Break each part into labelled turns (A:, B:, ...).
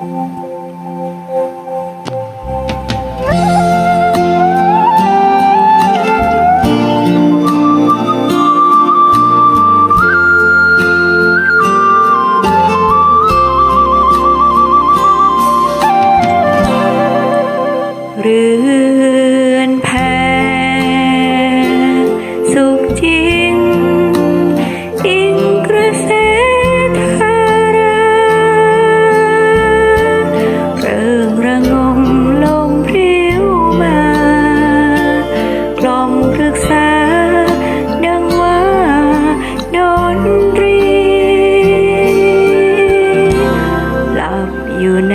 A: Thank you.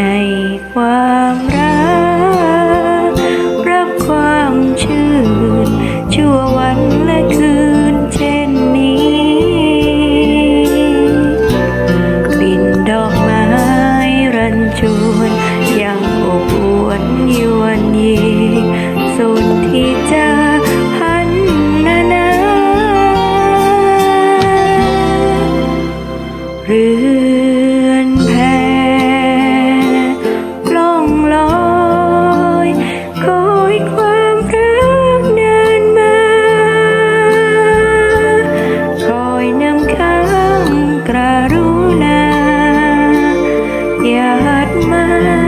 A: ในความรัก รับความชื่น ชั่ววันและคืนเช่นนี้กลิ่นดอกไม้รันจวนยังอบอวนยวนยีสุดที่จะพันนานาหรือ burn.